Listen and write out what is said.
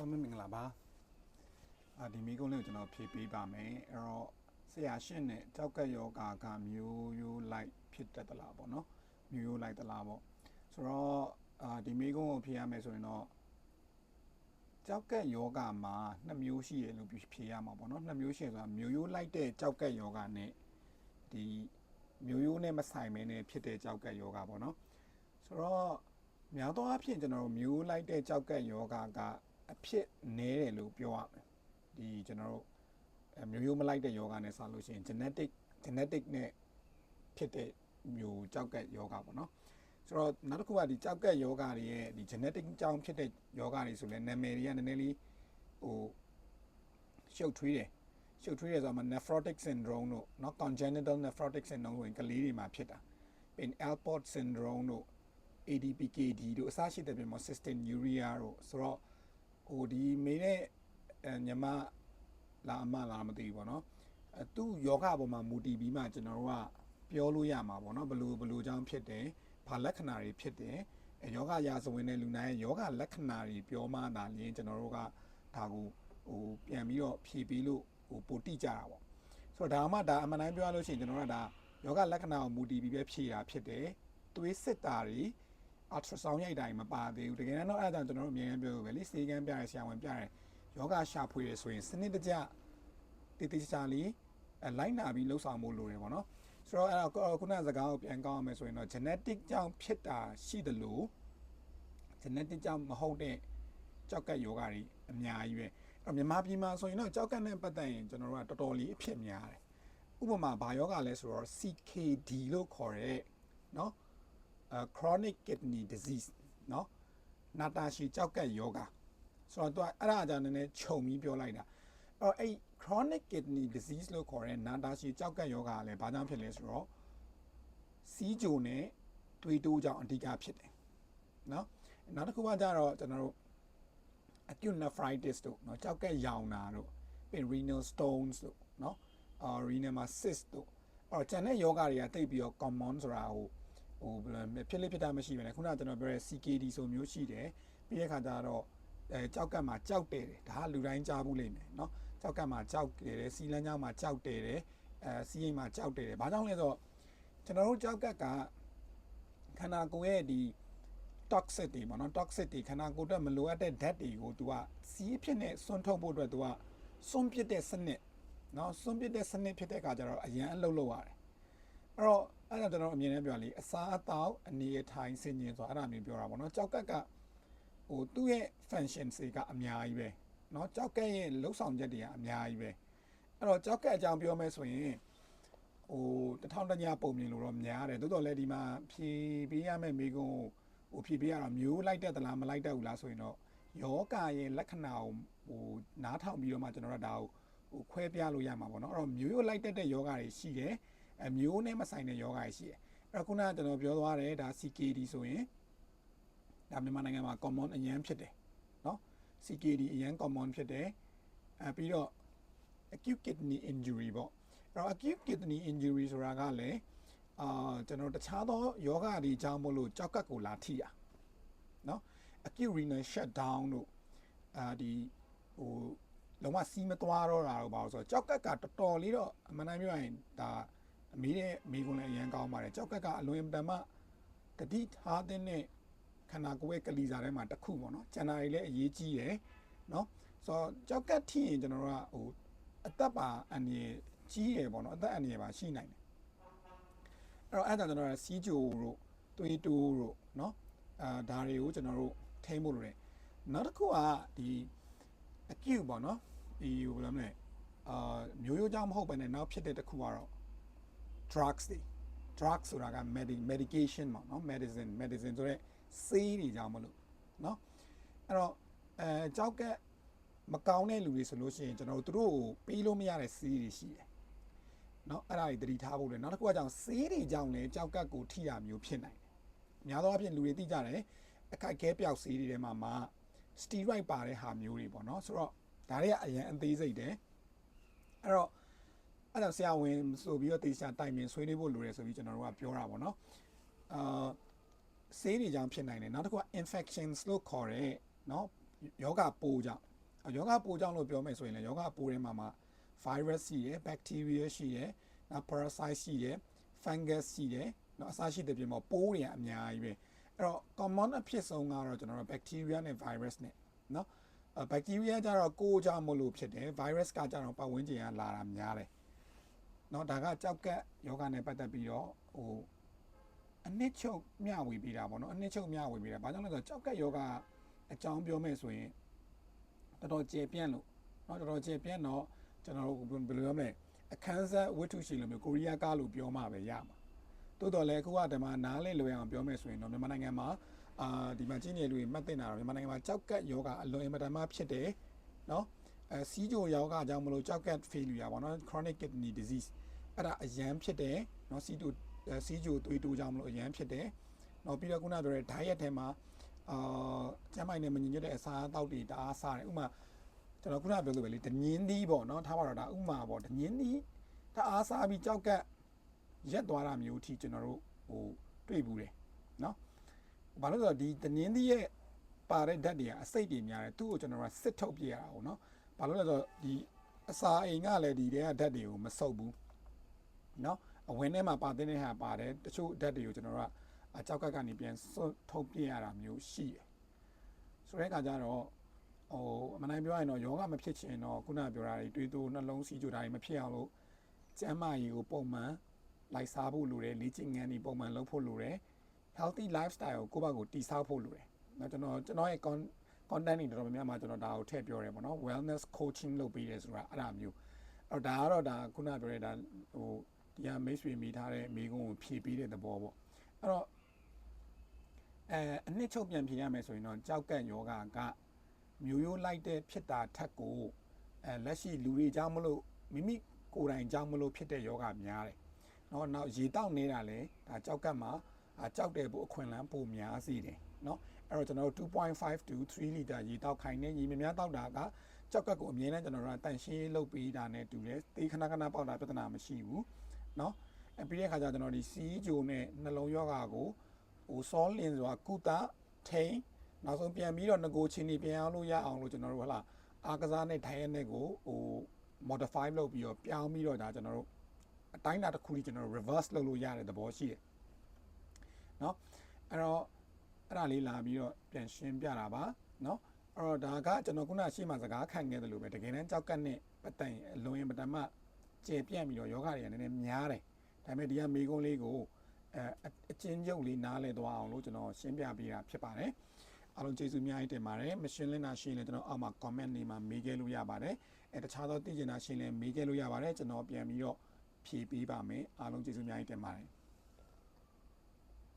အားလုံးပဲမင်္ဂလာပါအာဒီမိကုန်းလေးကိုကျွန်တော်ဖြည့်ပေးပါမယ်အဲ့တော့ဆရာရှင်းနဲ့ကြောက်ကက်ယောဂါကမျိုးရိုးလိုက်ဖြစ်တတ်သလားပေါ့နော်မျိုးရိုးလိုက်သလားပေါ့ဆိုတော့အာဒီမိကုန်းကိုဖြည့်ရမယ်ဆိုရင်တော့ကြောက်ကက်ယောဂါမှာနှစ်မျိုးရှိရလို့ဖြည့်ရမှာပေါ့နော်နှစ်မျိုးရှိရဆိုတာမျိုးရိုးလိုက်တဲ့ကြောက်ကက်ယောဂါနဲ့ဒီမျိုးရိုးနဲ့မဆိုင်မဲနဲ့ဖြစ်တဲ့ကြောက်ကက်ယောဂါပေါ့နော်ဆိုတော့များသောအားဖြင့်ကျွန်တော်တို့မျိုးလိုက်တဲ့ကြောက်ကက်ယောဂါက အဖြစ်နည်းတယ်လို့ပြောရမယ်ဒီကျွန်တော်တို့မျိုးရိုးမလိုက်တဲ့ယောဂနဲ့ဆက်လို့ရှိရင် genetic genetic နဲ့ဖြစ်တဲ့မျိုးကြောက်ကက်ယောဂပေါ့နော်ဆိုတော့နောက်တစ်ခုကဒီကြောက်ကက်ယောဂတွေရဲ့ဒီ genetic အကြောင်းဖြစ်တဲ့ယောဂတွေဆိုလဲနာမည်တွေကနည်းနည်းလေးဟိုရှုပ်ထွေးတယ်ရှုပ်ထွေးတယ်ဆိုတော့ nephrotic syndrome တို့ not congenital nephrotic syndrome ဆိုရင်ကလေးတွေမှာဖြစ်တာပြီး Alport syndrome တို့ ADPKD တို့အစရှိတဲ့ပြင်မှာ cystic urea တို့ဆိုတော့ ဟိုဒီမေးတဲ့အဲညီမလာအမလာမသိဘူးပေါ့နော်အဲသူယောဂပေါ်မှာမူတည်ပြီးမှကျွန်တော်တို့ကပြောလို့ရမှာပေါ့နော်ဘလို့ဘလို့ကြောင့်ဖြစ်တယ်ဘာလက္ခဏာတွေဖြစ်တယ်အဲယောဂရာဇဝင်တဲ့လူနာရဲ့ယောဂလက္ခဏာတွေပြောမှသာလျှင်ကျွန်တော်တို့ကဒါကိုဟိုပြန်ပြီးတော့ဖြည့်ပြီးလို့ဟိုပိုတိကြတာပေါ့ဆိုတော့ဒါမှဒါအမှန်တိုင်းပြောရလို့ရှိရင်ကျွန်တော်တို့ကဒါယောဂလက္ခဏာကိုမူတည်ပြီးပဲဖြည့်တာဖြစ်တယ်သွေးစစ်တာတွေ ultrasound ရိုက်တိုင်းမပါသေးဘူးတကယ်တော့အဲ့ဒါကြောင့်ကျွန်တော်တို့အမြဲတမ်းပြောလို့ပဲလေစေကန်းပြရဆရာဝန်ပြရယောဂရှာဖွေရဆိုရင်စနစ်တကျတည်တည်ချာလေးအလိုက်နာပြီးလှုပ်ဆောင်မှုလိုတယ်ပေါ့နော်ဆိုတော့အဲ့တော့ခုနကစကားကိုပြန်ကောင်းအောင်မယ်ဆိုရင်တော့ genetic ကြောင့်ဖြစ်တာရှိတယ်လို့ genetic ကြောင့်မဟုတ်တဲ့ကြောက်ကက်ယောဂတွေအများကြီးပဲအဲ့မြန်မာပြည်မှာဆိုရင်တော့ကြောက်ကက်နဲ့ပတ်သက်ရင်ကျွန်တော်တို့ကတော်တော်လေးအဖြစ်များတယ်ဥပမာဘာယောဂလဲဆိုတော့ CKD လို့ခေါ်တဲ့เนาะ uh, chronic kidney disease เนาะနာတာရှည်ကြောက်ကက်ယောဂဆိုတော့သူကအဲ့ဒါကြောင့်နည်းနည်းခြုံပြီးပြောလိုက်တာအဲ့တော့အဲ့ chronic kidney disease လို့ခေါ်တဲ့နာတာရှည်ကြောက်ကက်ယောဂကလည်းဘာကြောင့်ဖြစ်လဲဆိုတော့စီးကြိုနဲ့တွေးတိုးကြောင့်အဓိကဖြစ်တယ်เนาะနောက်တစ်ခုကကြတော့ကျွန်တော်တို့ acute nephritis တို့เนาะကြောက်ကက်ရောင်တာတို့ပြီး renal stones တို့เนาะအာ renal ma cyst တို့အဲ့တော့ကျန်တဲ့ယောဂတွေကတိတ်ပြီးတော့ common ဆိုတာဟို ဟိုဘယ်လိုဖြစ်လိဖြစ်တာမရှိပဲလေခုနကကျွန်တော်ပြောတဲ့ CKD ဆိုမျိုးရှိတယ်ပြီးတဲ့ခါကျတော့အဲကြောက်ကတ်မှာကြောက်တယ်တယ်ဒါကလူတိုင်းကြားဘူးလိမ့်မယ်เนาะကြောက်ကတ်မှာကြောက်တယ်တယ်စီလန်းကြောင်းမှာကြောက်တယ်တယ်အဲစီးရင်မှာကြောက်တယ်တယ်ဘာကြောင့်လဲဆိုတော့ကျွန်တော်တို့ကြောက်ကတ်ကခန္ဓာကိုယ်ရဲ့ဒီ toxic တွေပေါ့နော် toxic တွေခန္ဓာကိုယ်အတွက်မလိုအပ်တဲ့ဓာတ်တွေကို तू ကစီးဖြစ်နဲ့စွန့်ထုတ်ဖို့အတွက် तू ကစွန့်ပစ်တဲ့စနစ်เนาะစွန့်ပစ်တဲ့စနစ်ဖြစ်တဲ့အခါကျတော့အရန်အလုပ်လုပ်ရတယ် အဲ့တော့အဲ့ဒါကျွန်တော်အမြင်နဲ့ပြောရလေအစားအသောက်အနေအထိုင်စင်ရင်ဆိုအဲ့ဒါမျိုးပြောတာပေါ့နော်ကြောက်ကက်ကဟိုသူ့ရဲ့ function တွေကအများကြီးပဲเนาะကြောက်ကက်ရဲ့လှုပ်ဆောင်ချက်တွေကအများကြီးပဲအဲ့တော့ကြောက်ကက်အကြောင်းပြောမယ်ဆိုရင်ဟိုတထောင်တညာပုံမြင်လို့တော့များတယ်တိုးတော်လည်းဒီမှာဖြေပေးရမယ့်မိကုန်းဟိုဖြေပေးရတော့မျိုးလိုက်တဲ့သလားမလိုက်တဲ့ဘူးလားဆိုရင်တော့ယောဂရဲ့လက္ခဏာကိုဟိုနားထောင်ပြီးတော့မှကျွန်တော်တို့ဒါကိုဟိုခွဲပြလို့ရမှာပေါ့နော်အဲ့တော့မျိုးရိုးလိုက်တဲ့ယောဂတွေရှိတယ် အမျိုးနဲ့မဆိုင်တဲ့ယောဂါရှိတယ်။အဲ့ခုနကကျွန်တော်ပြောသွားတယ်ဒါ CKD ဆိုရင်ဒါမြန်မာနိုင်ငံမှာ common အရန်ဖြစ်တယ်နော် CKD အရန် common ဖြစ်တယ်အဲပြီးတော့ acute kidney injury ပေါ့အဲ့တော့ acute kidney injury ဆိုတာကလည်းအာကျွန်တော်တခြားသောယောဂတွေကြောင့်မလို့ကြောက်ကပ်ကိုလာထိရနော် acute renal shutdown တို့အာဒီဟိုလုံးဝစီးမသွားတော့တာတော့ဘာလို့ဆိုတော့ကြောက်ကပ်ကတော်တော်လေးတော့အမှန်တမ်းပြောရင်ဒါ မေးတဲ့မိကွန်းလည်းအရန်ကောင်းပါတယ်ကြောက်ကက်ကအလွန်တမ်းမှတတိထားတဲ့ခန္ဓာကိုယ်ရဲ့ကလီစာထဲမှာတစ်ခုပေါ့နော်ကျန်တာတွေလည်းအရေးကြီးတယ်နော်ဆိုတော့ကြောက်ကက်ထိရင်ကျွန်တော်တို့ကဟိုအသက်ပါအန်ရကြီးရယ်ပေါ့နော်အသက်အန်ရပါရှိနိုင်တယ်အဲ့တော့အဲ့ဒါကျွန်တော်ကစီးကြိုတို့သွေးတိုးတို့နော်အာဒါတွေကိုကျွန်တော်တို့ထိမ့်ဖို့လိုတယ်နောက်တစ်ခုကဒီ acute ပေါ့နော်ဒီဟိုဘယ်လိုမလဲအာမျိုးရိုးကြောင့်မဟုတ်ဘဲနဲ့နောက်ဖြစ်တဲ့တစ်ခုကတော့ drugs တွေ drug ဆိုတာက medication ပေါ့နော် medicine medicine ဆိုတော့ဆေးတွေကြောင့်မလို့နော်အဲ့တော့အဲကြောက်ကက်မကောင်းတဲ့လူတွေဆိုလို့ရှိရင်ကျွန်တော်တို့တို့ကိုပေးလို့မရတဲ့ဆေးတွေရှိတယ်နော်အဲ့ဒါတွေသတိထားဖို့လေနောက်တစ်ခုကကြောင့်ဆေးတွေကြောင့်လည်းကြောက်ကက်ကိုထိတာမျိုးဖြစ်နိုင်တယ်အများသောအားဖြင့်လူတွေသိကြတယ်အခက်ခဲပျောက်ဆေးတွေထဲမှာမှာ steroid ပါတဲ့ဟာမျိုးတွေပေါ့နော်ဆိုတော့ဒါတွေကအရင်အသေးစိတ်တယ်အဲ့တော့ အဲ့ဒါဆရာဝန်ဆိုပြီးတော့တေချာတိုင်ပင်ဆွေးနွေးဖို့လိုတယ်ဆိုပြီးကျွန်တော်တို့ကပြောတာပေါ့နော်အာဆေးတွေကြောင့်ဖြစ်နိုင်တယ်နောက်တစ်ခုက infections လို့ခေါ်တဲ့နော်ယောဂပိုးကြောင့်ယောဂပိုးကြောင့်လို့ပြောမယ်ဆိုရင်လည်းယောဂပိုးထဲမှာမှာ virus ရှိတယ် bacteria ရှိတယ်နောက် parasite ရှိတယ် fungus ရှိတယ်နော်အစားရှိတဲ့ပြင်မှာပိုးတွေအများကြီးပဲအဲ့တော့ common အဖြစ်ဆုံးကတော့ကျွန်တော်တို့ bacteria နဲ့ virus နဲ့နော် bacteria ကြတော့ကိုယ်ကြောင့်မလို့ဖြစ်တယ် virus ကကြတော့ပတ်ဝန်းကျင်ကလာတာများတယ် နော်ဒါကကြောက်ကက်ယောဂနဲ့ပတ်သက်ပြီးတော့ဟိုအနစ်ချုပ်မျှဝေပေးတာပေါ့နော်အနစ်ချုပ်မျှဝေပေးတာဘာကြောင့်လဲဆိုတော့ကြောက်ကက်ယောဂအကြောင်းပြောမယ်ဆိုရင်တော်တော်ကျေပြန့်လို့နော်တော်တော်ကျေပြန့်တော့ကျွန်တော်တို့ဘယ်လိုပြောမလဲအခန်းဆက်ဝတ္ထုရှိလိုမျိုးကိုရီးယားကားလို့ပြောမှပဲရမှာတိုးတော်လည်းအခုကတည်းကနားလဲလွယ်အောင်ပြောမယ်ဆိုရင်တော့မြန်မာနိုင်ငံမှာအာဒီမှာကြီးနေလူတွေမှတ်တင်တာတော့မြန်မာနိုင်ငံမှာကြောက်ကက်ယောဂအလွန်အင်မတန်မှဖြစ်တယ်နော်အဲစီးကြိုယောဂအကြောင်းမလို့ကြောက်ကက် failure ပေါ့နော် chronic kidney disease အဲ့ဒါအရန်ဖြစ်တယ်နော်စီးကြိုစီးကြိုသွေးတိုးကြောင့်မလို့အရန်ဖြစ်တယ်နော်ပြီးတော့ခုနပြောတဲ့ diet ထဲမှာအာကျန်းမာရေးနဲ့မညီညွတ်တဲ့အစာအသောက်တွေတအားစားတယ်ဥပမာကျွန်တော်ခုနပြောလို့ပဲလေဒညင်းသီးပေါ့နော်ထားပါတော့ဒါဥမာပေါ့ဒညင်းသီးတအားစားပြီးကြောက်ကက်ရက်သွားတာမျိုးအထိကျွန်တော်တို့ဟိုတွေ့ဘူးတယ်နော်ဘာလို့လဲဆိုတော့ဒီဒညင်းသီးရဲ့ပါတဲ့ဓာတ်တွေကအစိတ်တွေများတယ်သူ့ကိုကျွန်တော်ကစစ်ထုတ်ပြရတာပေါ့နော်ဘာလို့လဲဆိုတော့ဒီအစာအိမ်ကလည်းဒီတဲကဓာတ်တွေကိုမစုပ်ဘူး နော်အဝင်ထဲမှာပါတဲ့ဟာပါတယ်တချို့ဓာတ်တွေကိုကျွန်တော်တို့ကအကြောက်ကက်ကနေပြန်စွတ်ထုတ်ပြရတာမျိုးရှိတယ်ဆိုတဲ့အခါကျတော့ဟိုအမှန်တိုင်းပြောရရင်တော့ယောဂမဖြစ်ချင်တော့ခုနပြောတာတွေတွေးတိုးနှလုံးစီးကြိုတာတွေမဖြစ်အောင်လို့ကျန်းမာရေးကိုပုံမှန်လိုက်စားဖို့လိုတယ်လေ့ကျင့်ခန်းတွေပုံမှန်လုပ်ဖို့လိုတယ် healthy lifestyle ကိုကိုယ့်ဘက်ကိုတည်ဆောက်ဖို့လိုတယ်။နော်ကျွန်တော်ကျွန်တော်ရဲ့ con- content တွေတော်တော်များများမှာကျွန်တော်ဒါကိုထည့်ပြောရဲပေါ့နော် wellness coaching လုပ်ပေးတယ်ဆိုတာအဲ့ဒါမျိုးအဲ့တော့ဒါကတော့ဒါခုနပြောတဲ့ဒါဟို ဒီဟာမိတ်ဆွေမိထားတဲ့မိကုန်းကိုဖြည့်ပေးတဲ့သဘောပေါ့အဲ့တော့အဲအနှစ်ချုပ်ပြန်ဖြေရမယ်ဆိုရင်တော့ကြောက်ကန့်ယောဂကမျိုးရိုးလိုက်တဲ့ဖြစ်တာထက်ကိုအဲလက်ရှိလူတွေကြောင့်မလို့မိမိကိုယ်တိုင်ကြောင့်မလို့ဖြစ်တဲ့ယောဂများတယ်။နော်နောက်ရေတောက်နေတာလေဒါကြောက်ကန့်မှာအာကြောက်တယ်ပို့အခွင့်အလမ်းပိုများစေတယ်နော်အဲ့တော့ကျွန်တော်တို့2.5 to 3 liter ရေတောက်ခိုင်နေရေများများတောက်တာကကြောက်ကက်ကိုအမြဲတမ်းကျွန်တော်တို့ကတန်ရှင်းလုပ်ပေးတာနဲ့တူတယ်တေးခဏခဏပေါက်တာပြဿနာမရှိဘူး နော်အပြီးတဲ့ခါကျကျွန်တော်ဒီစီးဂျိုနဲ့နှလုံးယောဂါကိုဟိုစောလင်ဆိုတာကုသထိန်နောက်ဆုံးပြန်ပြီးတော့ငကိုချင်းနေပြန်အောင်လို့ရအောင်လို့ကျွန်တော်တို့ဟလာအာကစားနဲ့ထိုင်ရတဲ့ကိုဟို modify လုပ်ပြီးတော့ပြောင်းပြီးတော့ဒါကျွန်တော်တို့အတိုင်းအတာတစ်ခုကြီးကျွန်တော်တို့ reverse လုပ်လို့ရတဲ့သဘောရှိတယ်เนาะအဲ့တော့အဲ့ဒါလေးလာပြီးတော့ပြန်ရှင်းပြတာပါเนาะအဲ့တော့ဒါကကျွန်တော်ခုနရှေ့မှာစကားခံခဲ့တယ်လို့ပဲတကယ်တမ်းကြောက်ကတ်နဲ့ပတ်တိုင်အလွန်ရင်ပထမ ကျေပြန့်ပြီးတော့ယောဂတွေကနည်းနည်းများတယ်ဒါပေမဲ့ဒီကမေကုန်းလေးကိုအဲအချင်းချုပ်လေးနားလဲသွားအောင်လို့ကျွန်တော်ရှင်းပြပေးတာဖြစ်ပါတယ်အားလုံးကျေးဇူးအများကြီးတင်ပါတယ်မရှင်းလင်းတာရှင်းလဲကျွန်တော်အောက်မှာ comment နေမှာမေးခဲ့လို့ရပါတယ်အဲတခြားသောသိချင်တာရှင်းလဲမေးခဲ့လို့ရပါတယ်ကျွန်တော်ပြန်ပြီးတော့ဖြည့်ပေးပါမယ်အားလုံးကျေးဇူးအများကြီးတင်ပါတယ်